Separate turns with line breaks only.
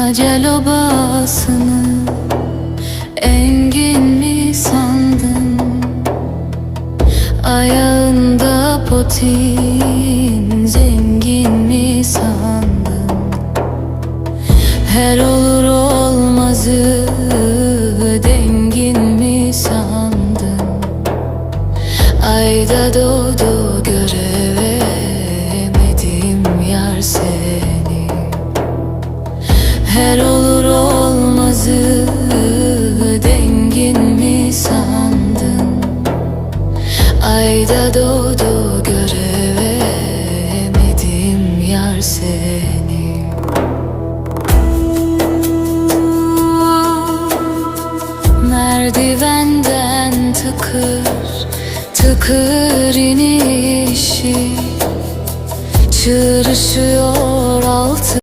Hacel obasını engin mi sandın? Ayağında potin zengin mi sandın? Her olur olmazı dengin mi sandın? Ayda doğdu göremedim yar seni Her olur olmazı dengin mi sandın? Ayda doğdu göremedim yar seni Merdivenden tıkır tıkır inişi Çığırışıyor altı